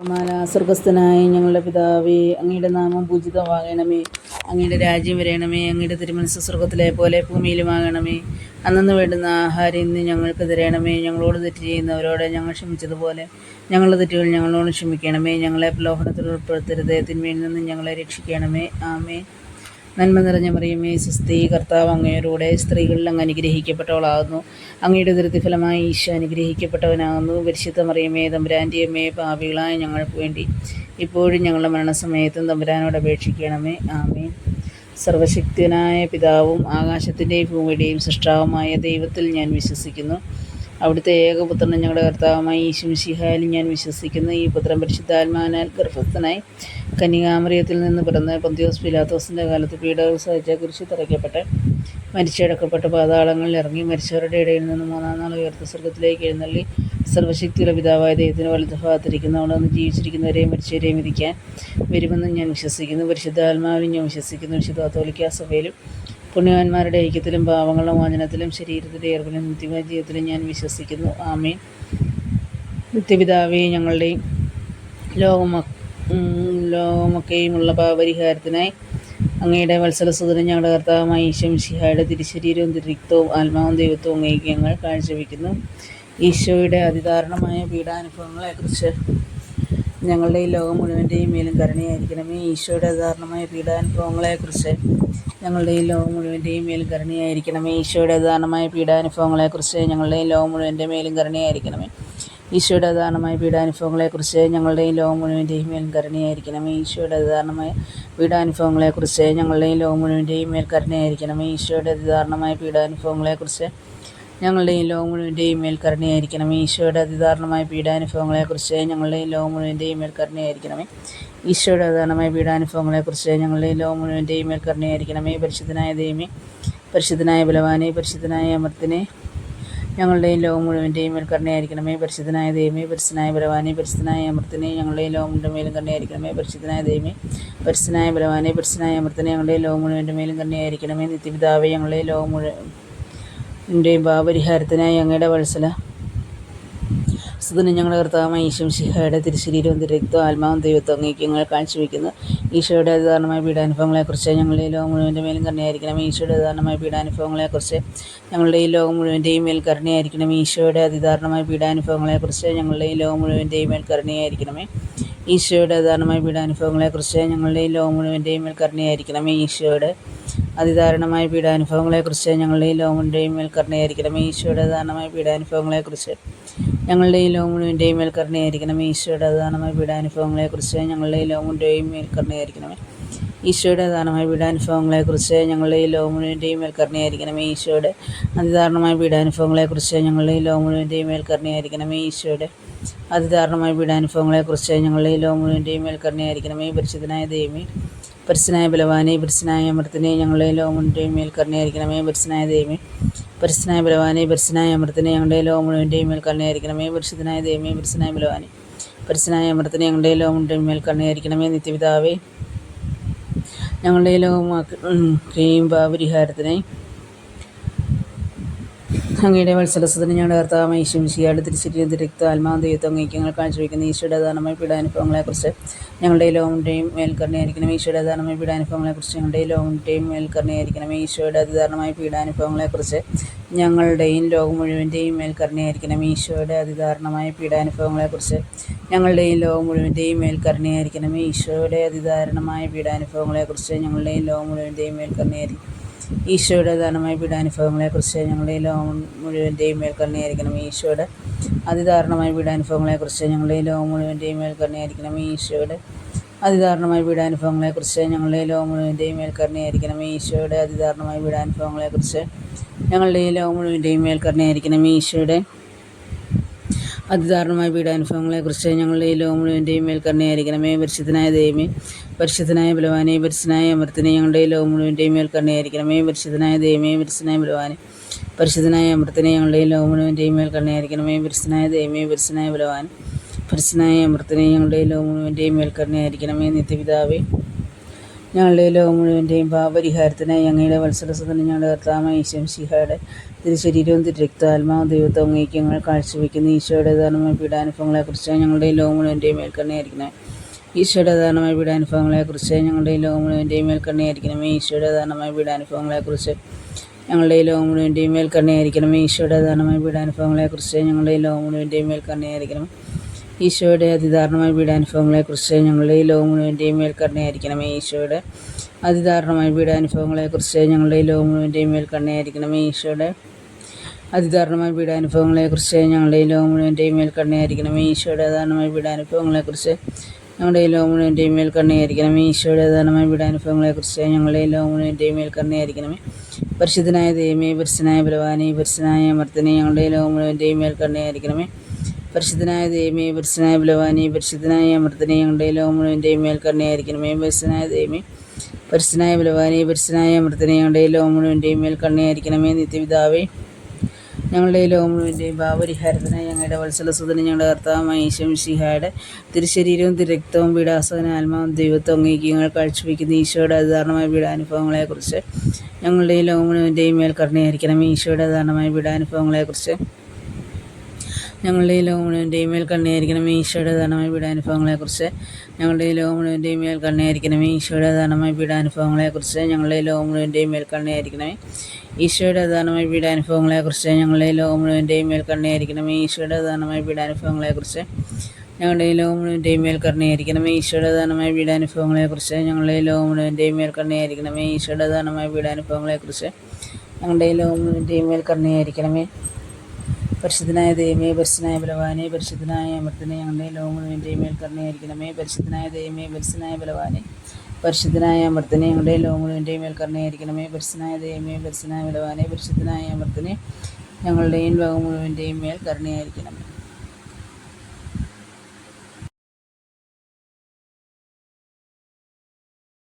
സ്വർഗസ്ഥനായ ഞങ്ങളുടെ പിതാവേ അങ്ങയുടെ നാമം പൂജിതമാകണമേ. അങ്ങയുടെ രാജ്യം വരയണമേ അങ്ങയുടെ തിരുമനസ് സ്വർഗത്തിലെ പോലെ ഭൂമിയിലുമാകണമേ. അന്നു വേണ്ടുന്ന ആഹാരം ഇന്ന് ഞങ്ങൾക്ക് തരണമേ. ഞങ്ങളോട് തെറ്റ് ചെയ്യുന്നവരോട് ഞങ്ങൾ ക്ഷമിച്ചതുപോലെ ഞങ്ങളുടെ തെറ്റുകൾ ഞങ്ങളോട് ക്ഷമിക്കണമേ. ഞങ്ങളെ പ്രലോഭനത്തിൽ ഉൾപ്പെടുത്തരുത്. തിന്മയിൽ നിന്ന് ഞങ്ങളെ രക്ഷിക്കണമേ. ആമേ നന്മ നിറഞ്ഞ മറിയമേ സുസ്ഥി കർത്താവ് അങ്ങയോടുകൂടെ സ്ത്രീകളിൽ അങ്ങ് അനുഗ്രഹിക്കപ്പെട്ടവളാകുന്നു. അങ്ങയുടെ ദൃതിഫലമായി ഈശോ അനുഗ്രഹിക്കപ്പെട്ടവനാകുന്നു. പരിശുദ്ധ മറിയമേ തമ്പുരാന്റെ പാപികളായ ഞങ്ങൾക്ക് വേണ്ടി ഇപ്പോഴും ഞങ്ങളുടെ മരണസമയത്തും തമ്പുരാനോട് അപേക്ഷിക്കണമേ. ആമേൻ. സർവശക്തനായ പിതാവും ആകാശത്തിന്റെയും ഭൂമിയുടെയും സൃഷ്ടാവുമായ ദൈവത്തിൽ ഞാൻ വിശ്വസിക്കുന്നു. അവിടുത്തെ ഏകപുത്രനും ഞങ്ങളുടെ കർത്താവുമായി ഈശുമിശിഹായാലും ഞാൻ വിശ്വസിക്കുന്നു. ഈ പുത്രൻ പരിശുദ്ധാത്മാനാൽ ഗർഭസ്ഥനായി കന്യകാമറിയത്തിൽ നിന്ന് പിറന്ന പന്തിയോസ് പിലാത്തോസിന്റെ കാലത്ത് പീഡകൾ സഹിച്ച കുരിശി തറയ്ക്കപ്പെട്ട് മരിച്ചടക്കപ്പെട്ട് പാതാളങ്ങളിൽ ഇറങ്ങി മരിച്ചവരുടെ ഇടയിൽ നിന്ന് മൂന്നാം നാൾ ഉയർത്ത സ്വർഗത്തിലേക്ക് എഴുന്നള്ളി സർവശക്തിയുള്ള പിതാവായ ദൈവത്തിന് വലുത് ഭാഗത്തിരിക്കുന്ന. നിന്ന് ജീവിച്ചിരിക്കുന്നവരെയും മരിച്ചവരെയും വിധിക്കാൻ വരുമെന്ന് ഞാൻ വിശ്വസിക്കുന്നു. പരിശുദ്ധാത്മാവിലും ഞാൻ വിശ്വസിക്കുന്നു. വിശുദ്ധ കത്തോലിക്ക സഭയിലും പുണ്യവാന്മാരുടെ ഐക്യത്തിലും പാവങ്ങളുടെ മോചനത്തിലും ശരീരത്തിന്റെ ഏർപ്പിലും നിത്യമായ ജീവിതത്തിലും ഞാൻ വിശ്വസിക്കുന്നു. ആമേൻ. നിത്യപിതാവേ ഞങ്ങളുടെയും ലോകമ ലോകമൊക്കെയുമുള്ള പാപരിഹാരത്തിനായി അങ്ങയുടെ വത്സലസുതനും ഞങ്ങളുടെ കർത്താവുമായി ഈശോ മിശിഹായുടെ തിരുശരീരവും തിരിക്തവും ആത്മാവും ദൈവത്വവും അങ്ങേക്ക് ഞങ്ങൾ കാഴ്ചവെക്കുന്നു. ഈശോയുടെ അതിദാരുണമായ പീഡാനുഭവങ്ങളെക്കുറിച്ച് ഞങ്ങളുടെ ഈ ലോകം മുഴുവന്റെയും മേലും കരുണയായിരിക്കണമേ. ഈശോയുടെ അതിദാരുണമായ പീഡാനുഭവങ്ങളെക്കുറിച്ച് ഞങ്ങളുടെ ഈ ലോകം മുഴുവന്റെയും മേലും കരുണയായിരിക്കണമേ. ഈശോയുടെ അതിദാരുണമായ പീഡാനുഭവങ്ങളെക്കുറിച്ച് ഞങ്ങളുടെ ഈ ലോകം മുഴുവന്റെ മേലും കരുണയായിരിക്കണമേ. ഈശോയുടെ ഉദാഹരണമായ പീഡാനുഭവങ്ങളെക്കുറിച്ച് ഞങ്ങളുടെ ഈ ലോകം മുഴുവന്റെയും കരുണയായിരിക്കണമേ ഈശോയുടെ ഉദാഹരണമായ പീഡാനുഭവങ്ങളെക്കുറിച്ച് ഞങ്ങളുടെ ഈ ലോകം മുഴുവന്റെയും മേൽ ഈശോയുടെ ഉദാഹരണമായ പീഡാനുഭവങ്ങളെക്കുറിച്ച് ഞങ്ങളുടെ ഈ ലോകം മുഴുവന്റെയും മേൽ ഈശോയുടെ അതിദാരണമായ പീഡാനുഭവങ്ങളെക്കുറിച്ച് ഞങ്ങളുടെ ഈ ലോകം മുഴുവന്റെയും മേൽ ഈശോയുടെ അതിദാരുണമായ പീഡാനുഭവങ്ങളെക്കുറിച്ച് ഞങ്ങളുടെ ഈ ലോകം മുഴുവന്റെയും മേൽ പരിശുദ്ധനായ ദൈവമേ പരിശുദ്ധനായ ബലവാനെ പരിശുദ്ധനായ അമർത്തിനെ ഞങ്ങളുടെ ഈ ലോകം മുഴുവന്റെയും മേൽ കരുണയായിരിക്കണമേ പരിശുദ്ധനായ ദൈവമേ പരിശുദ്ധനായ ബലവാനെ പരിശുദ്ധനായ അമൃത്തിനെ ഞങ്ങളുടെയും ലോകം മുഴുവൻ മേലും കരുണയായിരിക്കണമേ പരിശുദ്ധനായ ദൈവമേ പരിശുദ്ധനായ ബലവാനെ പരിശുദ്ധനായ അമൃത്തിനെ ഞങ്ങളുടെയും ലോകം മുഴുവന്റെ മേലും കരുണയായിരിക്കണമേ നിത്യപിതാവേ ഞങ്ങളുടെ ലോകം മുഴുവൻ ഭാവപരിഹാരത്തിനായി ഞങ്ങളുടെ വത്സല സുതനും ഞങ്ങളുടെ കർത്താവായ ഈശോ ശിഹയുടെ തിരുശരീരവും തിരക്തവും ആത്മാവും ദൈവത്വം അങ്ങേക്ക് ഞങ്ങൾ കാഴ്ചവെക്കുന്നു. ഈശോയുടെ അതിദാരണമായ പീഡാനുഭവങ്ങളെക്കുറിച്ച് ഞങ്ങളുടെ ഈ ലോകം മുഴുവന്റെ മേലും കരുണയായിരിക്കണം. ഈശോയുടെ അതിദാരണമായ പീഡാനുഭവങ്ങളെക്കുറിച്ച് ഞങ്ങളുടെ ഈ ലോകം മുഴുവന്റെയും മേൽ കരുണയായിരിക്കണം. ഈശോയുടെ അതിദാരണമായ പീഡാനുഭവങ്ങളെക്കുറിച്ച് ഞങ്ങളുടെ ഈ ലോകം മുഴുവന്റെയും മേൽ കരുണയായിരിക്കണമേ. ഈശോയുടെ അതിദാരണമായ പീഡാനുഭവങ്ങളെക്കുറിച്ച് ഞങ്ങളുടെ ഈ ലോകം മുഴുവന്റെയും മേൽ കരുണയായിരിക്കണമേ. ഈശോയുടെ അതിദാരുണമായ പീഡാനുഭവങ്ങളെക്കുറിച്ച് ഞങ്ങളുടെ ഈ ലോകം മുഴുവന്റെയും മേൽ കരുണയായിരിക്കണമേ ഈശോയുടെ അതിദാരുണമായ പീഡാനുഭവങ്ങളെക്കുറിച്ച് ഞങ്ങളുടെ ഈ ലോകം മുഴുവന്റെയും മേൽ കരുണയായിരിക്കണമേ ഈശോയുടെ അതിദാരുണമായ പീഡാനുഭവങ്ങളെക്കുറിച്ച് ഞങ്ങളുടെ ഈ ലോകം മുഴുവന്റെയും മേൽ കരുണയായിരിക്കണമേ ഈശോയുടെ അതിദാരുണമായ പീഡാനുഭവങ്ങളെക്കുറിച്ച് ഞങ്ങളുടെ ഈ ലോകം മുഴുവന്റെയും മേൽ കരുണയായിരിക്കണമേ ഈശോയുടെ അതിദാരുണമായ പീഡാനുഭവങ്ങളെക്കുറിച്ച് ഞങ്ങളുടെ ഈ ലോകം മുഴുവന്റെയും മേൽ കരുണയായിരിക്കണമേ ഈശോയുടെ അതിദാരുണമായ പീഡാനുഭവങ്ങളെക്കുറിച്ച് ഞങ്ങളുടെ ഈ ലോകം മുഴുവന്റെയും ഈ പരിശുദ്ധനായ ദൈവമേ പരിശുദ്ധനായ ബലവാനെ പരിസനായ അമൃത്തിനെ ഞങ്ങളുടെ ലോകമുണ്ടെയും മേൽക്കരുണയായിരിക്കണമേ പരിസനായ ദൈവമേ പരിസനായ ബലവാനെ പരിസനായ അമൃത്തിനെ ഞങ്ങളുടെ ലോകമുണ്ടെയും മേൽക്കരണയായിരിക്കണമേ പരിശുദ്ധനായ ദൈവമേ പരിസനായ ബലവാനെ പരിസനായ അമൃത്തിനെ ഞങ്ങളുടെ ലോകമുണ്ടെയും മേൽക്കരണയായിരിക്കണമേ നിത്യപിതാവേ ഞങ്ങളുടെ ലോകമാക്കുകയും പാപരിഹാരത്തിനായി അങ്ങയുടെ വത്സലസത്തിന് ഞങ്ങളുടെ കർത്താവ് ഈശ്വമിശിയാട് തിരിച്ചിരിക്കുന്ന തിരക്ത അങ്ങേക്ക് ഞങ്ങൾ കാഴ്ചവെക്കുന്ന ഈശോയുടെ ധാരണമായ പീഡാനുഭവങ്ങളെക്കുറിച്ച് ഞങ്ങളുടെ ലോകമുണ്ടെയും മേൽക്കരണയായിരിക്കണം ഈശോയുടെ ധാരണമായ പീഡാനുഭവങ്ങളെക്കുറിച്ച് ഞങ്ങളുടെ ലോകമുണ്ടെയും മേൽക്കരണയായിരിക്കണം ഈശോയുടെ അതിദാരണമായ പീഡാനുഭവങ്ങളെക്കുറിച്ച് ഞങ്ങളുടെയും ലോകം മുഴുവന്റെയും മേൽക്കരണയായിരിക്കണം ഈശോയുടെ അതിദാരുണമായ പീഡാനുഭവങ്ങളെക്കുറിച്ച് ഞങ്ങളുടെയും ലോകം മുഴുവന്റെയും മേൽക്കരണയായിരിക്കണം ഈശോയുടെ അതിദാരുണമായ പീഡാനുഭവങ്ങളെക്കുറിച്ച് ഞങ്ങളുടെയും ലോകം മുഴുവന്റെയും മേൽക്കരണയായിരിക്കും ഈശോയുടെ ദാനമായ പീഡാനുഭവങ്ങളെക്കുറിച്ച് ഞങ്ങളുടെ ലോകം മുഴുവന്റെയും മേൽക്കരണിയായിരിക്കണം. കരുണയായിരിക്കണം ഈശോയുടെ അതിദാരുണമായ പീഡാനുഭവങ്ങളെക്കുറിച്ച് ഞങ്ങളുടെ ലോകം മുഴുവന്റെയും മേൽക്കരണിയായിരിക്കണം. കരുണയായിരിക്കണം ഈശോയുടെ അതിദാരുണമായ പീഡാനുഭവങ്ങളെക്കുറിച്ച് ഞങ്ങളുടെ ലോകം മുഴുവന്റെയും മേൽക്കരണിയായിരിക്കണം. കരുണയായിരിക്കണം ഈശോയുടെ അതിദാരുണമായ പീഡാനുഭവങ്ങളെക്കുറിച്ച് ഞങ്ങളുടെ ലോകം മുഴുവന്റെയും മേൽക്കരണിയായിരിക്കണം. ഈശോയുടെ അതിദാരുണമായ പീഡാനുഭവങ്ങളെക്കുറിച്ച് ഞങ്ങളുടെ ഈ ലോകം മുഴുവന്റെയും പരിശുദ്ധനായ ദൈവമേ പരിശുദ്ധനായ ബലവാനെ പരിശുദ്ധനായ അമൃത്തിനെ ഞങ്ങളുടെ ഈ ലോകം മുഴുവന്റെയും പരിശുദ്ധനായ ദൈവമേ പരിശുദ്ധനായ ബലവാനെ പരിശുദ്ധനായ അമൃത്തിനെ ഞങ്ങളുടെ ഈ ലോകം മുഴുവന്റെയും പരിശുദ്ധനായ ദൈവമേ പരിശുദ്ധനായ ബലവാൻ പരിശുദ്ധനായ അമൃത്തിനെ ഞങ്ങളുടെ ഈ ലോകം മുഴുവന്റെയും നിത്യപിതാവേ ഞങ്ങളുടെ ലോകം മുഴുവന്റെയും പാപരിഹാരത്തിനായി അങ്ങയുടെ വത്സലസുതനും ഞങ്ങളുടെ കർത്താവ് ഈശം ശിഹയുടെ തിരുശരീരവും തിരുരക്തവും ദൈവത്തെ അങ്ങേക്ക് ഞങ്ങൾ കാഴ്ചവെക്കുന്ന ഈശോയുടെ ദാനമായ പീഡാനുഭവങ്ങളെക്കുറിച്ച് ഞങ്ങളുടെ ലോകം മുഴുവന്റെയും മേൽക്കണ്ണയായിരിക്കണമേ ഈശോയുടെ ദാനമായ പീഡാനുഭവങ്ങളെക്കുറിച്ച് ഞങ്ങളുടെ ലോകം മുഴുവന്റെയും മേൽക്കണ്ണയായിരിക്കണമേ ഈശോയുടെ ദാനമായ പീഡാനുഭവങ്ങളെക്കുറിച്ച് ഞങ്ങളുടെ ലോകം മുഴുവന്റെയും മേൽക്കണ്ണയായിരിക്കണമേ ഈശോയുടെ ദാനമായ പീഡാനുഭവങ്ങളെക്കുറിച്ച് ഞങ്ങളുടെ ലോകം മുഴുവന്റെയും മേൽക്കണ്ണയായിരിക്കണം ഈശോയുടെ അതിദാരണമായ പീഡാനുഭവങ്ങളെക്കുറിച്ച് ഞങ്ങളുടെ ഈ ലോകം മുഴുവന്റെയും മേൽക്കരണയായിരിക്കണമേ ഈശോയുടെ. അതിദാരണമായ പീഡാനുഭവങ്ങളെക്കുറിച്ച് ഞങ്ങളുടെ ഈ ലോകം മുഴുവന്റെയും മേൽക്കരണയായിരിക്കണമേ ഈശോയുടെ. അതിദാരണമായ പീഡാനുഭവങ്ങളെക്കുറിച്ച് ഞങ്ങളുടെ ഈ ലോകം മുഴുവന്റെയും മേൽക്കരണയായിരിക്കണമേ ഈശോയുടെ. അധാരണമായ പീഡാനുഭവങ്ങളെക്കുറിച്ച് ഞങ്ങളുടെ ഈ ലോകം മുഴുവന്റെയും മേൽക്കരണയായിരിക്കണമേ ഈശോയുടെ. അധാരണമായ പീഡാനുഭവങ്ങളെക്കുറിച്ച് ഞങ്ങളുടെ ഈ ലോകം മുഴുവന്റെയും മേൽക്കരണയായിരിക്കണമേ. പരിശുദ്ധനായ ദൈവമേ പരിശുദ്ധനായ ബലവാനെ പരിശുദ്ധനായ അമർത്തനെ ഞങ്ങളുടെ ഈ ലോകം മുഴുവന്റെയും മേൽക്കണ്ണയായിരിക്കണമേ പരിശുദ്ധനായ ദൈവമേ പരിശുദ്ധനായ ബലവാനി പരിശുദ്ധനായ അമൃതനെ ഞങ്ങളുടെ ലോമുണുവിന്റെയും മുഴുവന്റെയും മേൽക്കണ്ണയായിരിക്കണമേ പരിശുദ്ധനായ ദൈവമേ പരിശുദ്ധനായ ബലവാനി പരിശുദ്ധനായ അമൃതനെ ഞങ്ങളുടെ ലോമുണുവിന്റെയും മുഴുവന്റെയും മേൽക്കണ്ണയായിരിക്കണമേ നിത്യപിതാവേ ഞങ്ങളുടെ ലോകം മുഴുവന്റെയും പാപരിഹാരത്തിനായി ഞങ്ങളുടെ വത്സലസുതനും ഞങ്ങളുടെ കർത്താവുമായ ഈശോം ശിഹായുടെ തിരുശരീരവും തിരക്തവും വീടാസന ആത്മാവും ദൈവത്വം അങ്ങേക്ക് ഞങ്ങൾ കാഴ്ചവെക്കുന്ന ഈശോയുടെ അധാരണമായ പീഡാനുഭവങ്ങളെക്കുറിച്ച് ഞങ്ങളുടെ ലോകം മുഴുവന്റെയും മേൽ കരുണയായിരിക്കണം ഈശോയുടെ അധാരണമായ പീഡാനുഭവങ്ങളെക്കുറിച്ച് ഞങ്ങളുടെ ഈ ലോകം മുഴുവന്റെയും മേൽ കണ്ണിയായിരിക്കണം ഈശോയുടെ ദാനമായ പീഡാനുഭവങ്ങളെക്കുറിച്ച് ഞങ്ങളുടെ ഈ ലോകം മുഴുവന്റെയും മേൽ കണ്ണിയായിരിക്കണം ഈശോയുടെ ദാനമായ പീഡാനുഭവങ്ങളെക്കുറിച്ച് ഞങ്ങളുടെ ഈ ലോകം മുഴുവന്റെയും മേൽ കണ്ണയായിരിക്കണമേ ഈശോയുടെ ദാനമായ പീഡാനുഭവങ്ങളെക്കുറിച്ച് ഞങ്ങളുടെ ഈ ലോകം മുഴുവന്റെയും മേൽ കണ്ണയായിരിക്കണമേ ഈശോയുടെ ദാനമായ പീഡാനുഭവങ്ങളെക്കുറിച്ച് ഞങ്ങളുടെ ഈ ലോകം മുഴുവന്റെയും മേൽ കണ്ണിയായിരിക്കണം ഈശോയുടെ ദാനമായ പീഡാനുഭവങ്ങളെക്കുറിച്ച് ഞങ്ങളുടെ ഈ ലോകം മുഴുവന്റെയും മേൽ കണ്ണിയായിരിക്കണം ഈശോയുടെ ദാനമായ പീഡാനുഭവങ്ങളെക്കുറിച്ച് ഞങ്ങളുടെ ഈ ലോകം മുഴുവന്റെയും മേൽ കരുണയായിരിക്കണമേ പരിശുദ്ധനായ ദൈവമേ പരിശുദ്ധനായ ബലവാനെ പരിശുദ്ധനായ അമൃതനെ ഞങ്ങളുടെ ലോകങ്ങളുടെ മേൽക്കരണയായിരിക്കണമേ മേൽ കരുണയായിരിക്കണമേ. പരിശുദ്ധനായ ദൈവമേ പരിശുദ്ധനായ ബലവാനെ പരിശുദ്ധനായ അമൃതനെ ഞങ്ങളുടെ ലോകങ്ങളുടെ മേൽക്കരണയായിരിക്കണമേ മേൽ കരുണയായിരിക്കണമേ. പരിശുദ്ധനായ ദൈവമേ പരിശുദ്ധനായ ബലവാനെ പരിശുദ്ധനായ അമൃതനെ ഞങ്ങളുടെയും ലോകങ്ങളുടെയും മേൽ കരുണയായിരിക്കണമേ.